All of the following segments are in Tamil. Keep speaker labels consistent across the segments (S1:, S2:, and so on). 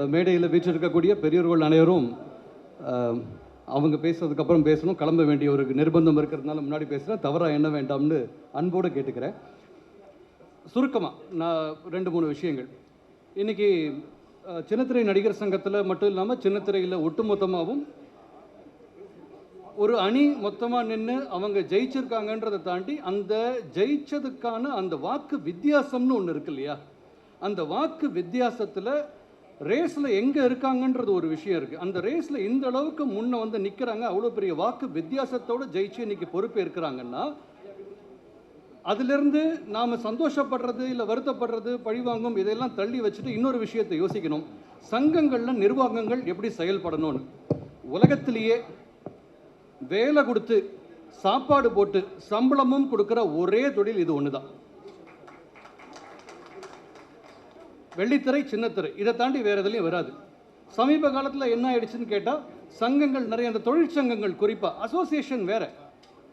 S1: மேடையில் வீற்றிருக்கக்கூடிய பெரியவர்கள் அனைவரும் அவங்க பேசுறதுக்கப்புறம் பேசணும் கிளம்ப வேண்டிய ஒரு நிர்பந்தம் இருக்கிறதுனால முன்னாடி பேசுகிறேன் தவறாக என்ன வேண்டாம்னு அன்போடு கேட்டுக்கிறேன். சுருக்கமாக நான் ரெண்டு மூணு விஷயங்கள். இன்னைக்கு சின்னத்திரை நடிகர் சங்கத்தில் மட்டும் இல்லாமல் சின்னத்திரையில் ஒட்டுமொத்தமாகவும் ஒரு அணி மொத்தமாக நின்று அவங்க ஜெயிச்சிருக்காங்கன்றதை தாண்டி அந்த ஜெயிச்சதுக்கான அந்த வாக்கு வித்தியாசம்னு ஒன்று இருக்கு இல்லையா? அந்த வாக்கு வித்தியாசத்தில் ரேஸில் எங்கே இருக்காங்கன்றது ஒரு விஷயம் இருக்குது அந்த ரேஸில் இந்த அளவுக்கு முன்னே வந்து நிற்கிறாங்க அவ்வளோ பெரிய வாக்கு வித்தியாசத்தோடு ஜெயிச்சு இன்னைக்கு பொறுப்பு இருக்கிறாங்கன்னா அதிலிருந்து நாம் சந்தோஷப்படுறது இல்லை வருத்தப்படுறது பழிவாங்கும் இதையெல்லாம் தள்ளி வச்சுட்டு இன்னொரு விஷயத்தை யோசிக்கணும். சங்கங்களில் நிர்வாகங்கள் எப்படி செயல்படணும்னு. உலகத்திலேயே வேலை கொடுத்து சாப்பாடு போட்டு சம்பளமும் கொடுக்குற ஒரே தொழில் இது ஒன்று தான் வெள்ளித்திரை சின்னத்திரை. இதை தாண்டி வேறு எதுலையும் வராது. சமீப காலத்தில் என்ன ஆயிடுச்சுன்னு கேட்டால் சங்கங்கள் நிறைய அந்த தொழிற்சங்கங்கள் குறிப்பாக அசோசியேஷன் வேற.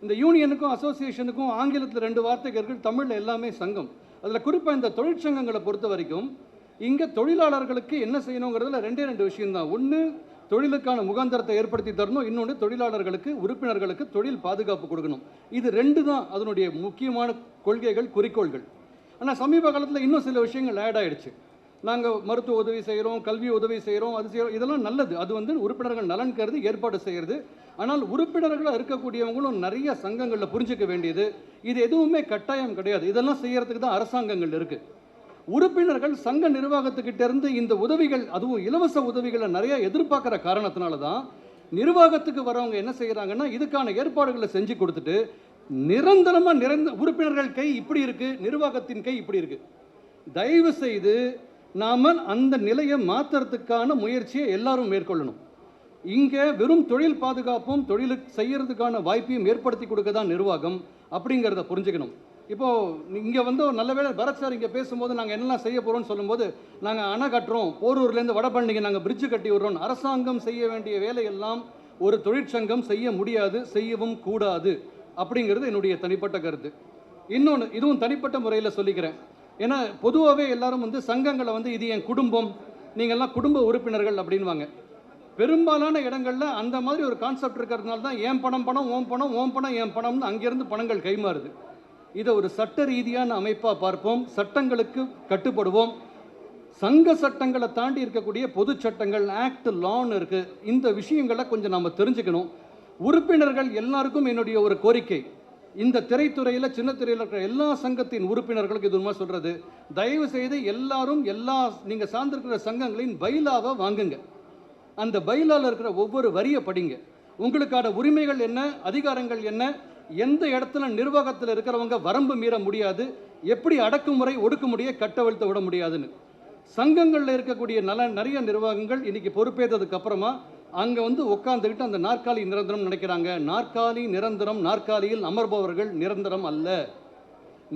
S1: இந்த யூனியனுக்கும் அசோசியேஷனுக்கும் ஆங்கிலத்தில் ரெண்டு வார்த்தைகள் இருக்கு தமிழில் எல்லாமே சங்கம். அதில் குறிப்பாக இந்த தொழிற்சங்கங்களை பொறுத்த வரைக்கும் இங்கே தொழிலாளர்களுக்கு என்ன செய்யணுங்கிறதுல ரெண்டே ரெண்டு விஷயம்தான். ஒன்று தொழிலுக்கான முகாந்தரத்தை ஏற்படுத்தி தரணும். இன்னொன்று தொழிலாளர்களுக்கு உறுப்பினர்களுக்கு தொழில் பாதுகாப்பு கொடுக்கணும். இது ரெண்டு தான் அதனுடைய முக்கியமான கொள்கைகள் குறிக்கோள்கள். ஆனால் சமீப காலத்தில் இன்னும் சில விஷயங்கள் ஆட் ஆகிடுச்சு நாங்கள் மருத்துவ உதவி செய்கிறோம் கல்வி உதவி செய்கிறோம் அது செய்கிறோம் இதெல்லாம் நல்லது. அது வந்து உறுப்பினர்கள் நலன் கருதி ஏற்பாடு செய்கிறது ஆனால் உறுப்பினர்களாக இருக்கக்கூடியவங்களும் நிறைய சங்கங்களில் புரிஞ்சிக்க வேண்டியது. இது எதுவுமே கட்டாயம் கிடையாது. இதெல்லாம் செய்கிறதுக்கு தான் அரசாங்கங்கள் இருக்குது உறுப்பினர்கள் சங்க நிர்வாகத்துக்கிட்ட இருந்து இந்த உதவிகள் அதுவும் இலவச உதவிகளை நிறைய எதிர்பார்க்குற காரணத்தினால தான் நிர்வாகத்துக்கு வரவங்க என்ன செய்கிறாங்கன்னா இதுக்கான ஏற்பாடுகளை செஞ்சு கொடுத்துட்டு நிரந்தரமாக நிரந்த உறுப்பினர்கள் கை இப்படி இருக்குது நிர்வாகத்தின் கை இப்படி இருக்குது தயவு செய்து நாம் அந்த நிலையை மாற்றுறதுக்கான முயற்சியை எல்லாரும் மேற்கொள்ளணும். இங்கே வெறும் தொழில் பாதுகாப்பும் தொழிலுக்கு செய்கிறதுக்கான வாய்ப்பையும் ஏற்படுத்தி கொடுக்க தான் நிர்வாகம் அப்படிங்கிறத புரிஞ்சுக்கணும். இப்போது இங்கே வந்து ஒரு நல்ல வேளை பரத் சார் இங்கே பேசும்போது நாங்கள் என்னெல்லாம் செய்ய போகிறோம்னு சொல்லும்போது நாங்கள் அணை கட்டுறோம் போரூர்லேருந்து வடபழனிக்கு நாங்கள் பிரிட்ஜு கட்டி விடுறோம் அரசாங்கம் செய்ய வேண்டிய வேலையெல்லாம் ஒரு தொழிற்சங்கம் செய்ய முடியாது செய்யவும் கூடாது அப்படிங்கிறது என்னுடைய தனிப்பட்ட கருத்து. இன்னொன்று இதுவும் தனிப்பட்ட முறையில் சொல்லிக்கிறேன். ஏன்னா பொதுவாகவே எல்லாரும் வந்து சங்கங்களை வந்து இது என் குடும்பம் நீங்கள்லாம் குடும்ப உறுப்பினர்கள் அப்படின்வாங்க பெரும்பாலான இடங்களில் அந்த மாதிரி ஒரு கான்செப்ட் இருக்கிறதுனால தான் ஏன் பணம் பணம் ஓம் பணம் ஓம் பணம் என் பணம்னு அங்கேருந்து பணங்கள் கைமாறுது. இதை ஒரு சட்ட ரீதியான அமைப்பாக பார்ப்போம். சட்டங்களுக்கு கட்டுப்படுவோம். சங்க சட்டங்களை தாண்டி இருக்கக்கூடிய பொது சட்டங்கள் ஆக்ட் லான்னு இருக்குது இந்த விஷயங்களை கொஞ்சம் நம்ம தெரிஞ்சுக்கணும். உறுப்பினர்கள் எல்லாருக்கும் என்னுடைய ஒரு கோரிக்கை. இந்த திரைத்துறையில் சின்ன திரையில் இருக்கிற எல்லா சங்கத்தின் உறுப்பினர்களுக்கு இது உண்மை சொல்கிறது தயவு செய்து எல்லாரும் எல்லா நீங்கள் சார்ந்திருக்கிற சங்கங்களின் பைலாவை வாங்குங்க. அந்த பைலாவில் இருக்கிற ஒவ்வொரு வரியை படிங்க. உங்களுக்கான உரிமைகள் என்ன அதிகாரங்கள் என்ன எந்த இடத்துல நிர்வாகத்தில் இருக்கிறவங்க வரம்பு மீற முடியாது எப்படி அடக்குமுறை ஒடுக்குமுறையை கட்டவிழ்த்து விட முடியாதுன்னு. சங்கங்களில் இருக்கக்கூடிய நல நிறைய நிர்வாகங்கள் இன்றைக்கி பொறுப்பேற்றதுக்கு அப்புறமா அங்கே வந்து உட்காந்துக்கிட்டு அந்த நாற்காலி நிரந்தரம் நினைக்கிறாங்க. நாற்காலி நிரந்தரம் நாற்காலியில் அமர்பவர்கள் நிரந்தரம் அல்ல.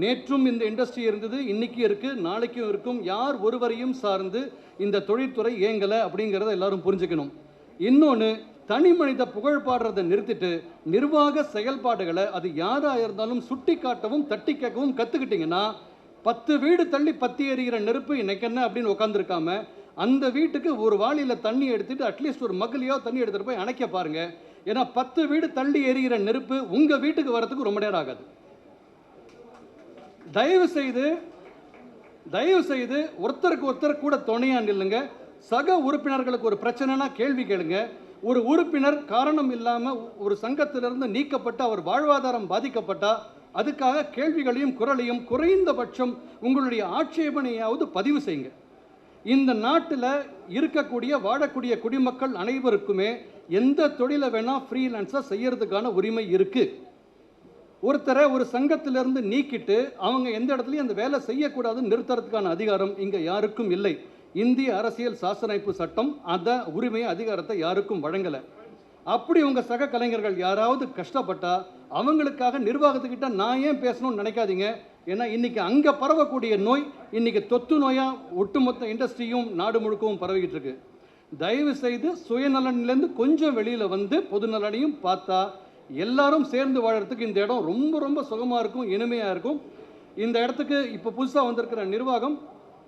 S1: நேற்றும் இந்த இண்டஸ்ட்ரி இருந்தது இன்றைக்கும் இருக்கு நாளைக்கும் இருக்கும். யார் ஒருவரையும் சார்ந்து இந்த தொழில்துறை இயங்கலை அப்படிங்கிறத எல்லாரும் புரிஞ்சுக்கணும். இன்னொன்று தனி மனித புகழ் பாடுறதை நிறுத்திட்டு நிர்வாக செயல்பாடுகளை அது யாராக இருந்தாலும் சுட்டி காட்டவும் தட்டி கேட்கவும் கற்றுக்கிட்டிங்கன்னா பத்து வீடு தள்ளி பத்தி எறிகிற நெருப்பு இன்னைக்கு என்ன அப்படின்னு உட்காந்துருக்காம அந்த வீட்டுக்கு ஒரு வாளியில் தண்ணி எடுத்துட்டு அட்லீஸ்ட் ஒரு மகளியோ தண்ணி எடுத்துகிட்டு போய் அணைக்க பாருங்க. ஏன்னா பத்து வீடு தள்ளி எறிகிற நெருப்பு உங்கள் வீட்டுக்கு வரத்துக்கு ரொம்ப நேரம் ஆகாது. தயவு செய்து தயவு செய்து ஒருத்தருக்கு ஒருத்தர் கூட துணையாக நில்லுங்க. சக உறுப்பினர்களுக்கு ஒரு பிரச்சனைனா கேள்வி கேளுங்க. ஒரு உறுப்பினர் காரணம் இல்லாமல் ஒரு சங்கத்திலிருந்து நீக்கப்பட்டு அவர் வாழ்வாதாரம் பாதிக்கப்பட்டால் அதுக்காக கேள்விகளையும் குரலையும் குறைந்தபட்சம் உங்களுடைய ஆட்சேபனையாவது பதிவு செய்யுங்க. இந்த நாட்டில் இருக்கக்கூடிய வாழக்கூடிய குடிமக்கள் அனைவருக்குமே எந்த தொழிலை வேணால் ஃப்ரீலான்ஸாக செய்யறதுக்கான உரிமை இருக்குது ஒருத்தரை ஒரு சங்கத்திலிருந்து நீக்கிட்டு அவங்க எந்த இடத்துலையும் அந்த வேலை செய்யக்கூடாதுன்னு நிறுத்துறதுக்கான அதிகாரம் இங்கே யாருக்கும் இல்லை. இந்திய அரசியல் சாசனைப்பு சட்டம் அந்த உரிமை அதிகாரத்தை யாருக்கும் வழங்கலை. அப்படி உங்கள் சக கலைஞர்கள் யாராவது கஷ்டப்பட்டால் அவங்களுக்காக நிர்வாகத்துக்கிட்ட நான் ஏன் பேசணும்னு நினைக்காதீங்க. ஏன்னா இன்றைக்கி அங்கே பரவக்கூடிய நோய் இன்றைக்கி தொத்து நோயாக ஒட்டுமொத்த இண்டஸ்ட்ரியும் நாடு முழுக்கவும் பரவிக்கிட்டு இருக்கு தயவு செய்து சுயநலன்லேருந்து கொஞ்சம் வெளியில் வந்து பொதுநலனையும் பார்த்தா எல்லாரும் சேர்ந்து வாழறதுக்கு இந்த இடம் ரொம்ப ரொம்ப சுகமாக இருக்கும் இனிமையாக இருக்கும். இந்த இடத்துக்கு இப்போ புதுசாக வந்திருக்கிற நிர்வாகம்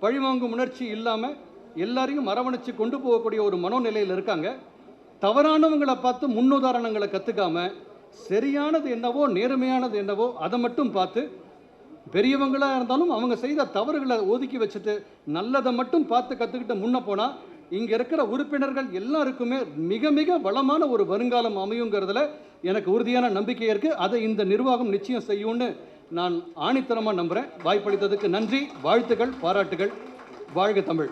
S1: பழிவாங்கும் உணர்ச்சி இல்லாமல் எல்லாரையும் அரவணைச்சு கொண்டு போகக்கூடிய ஒரு மனோநிலையில் இருக்காங்க. தவறானவங்களை பார்த்து முன்னுதாரணங்களை கற்றுக்காம சரியானது என்னவோ நேர்மையானது என்னவோ அதை மட்டும் பார்த்து பெரியவங்களாக இருந்தாலும் அவங்க செய்த தவறுகளை ஒதுக்கி வச்சுட்டு நல்லதை மட்டும் பார்த்து கற்றுக்கிட்டு முன்ன போனால் இங்கே இருக்கிற உறுப்பினர்கள் எல்லாருக்குமே மிக மிக வளமான ஒரு வருங்காலம் அமையுங்கிறதுல எனக்கு உறுதியான நம்பிக்கை இருக்குது அதை இந்த நிர்வாகம் நிச்சயம் செய்யும்னு நான் ஆணித்தரமாக நம்புகிறேன் வாய்ப்பளித்ததுக்கு நன்றி. வாழ்த்துக்கள் பாராட்டுகள் வாழ்க தமிழ்.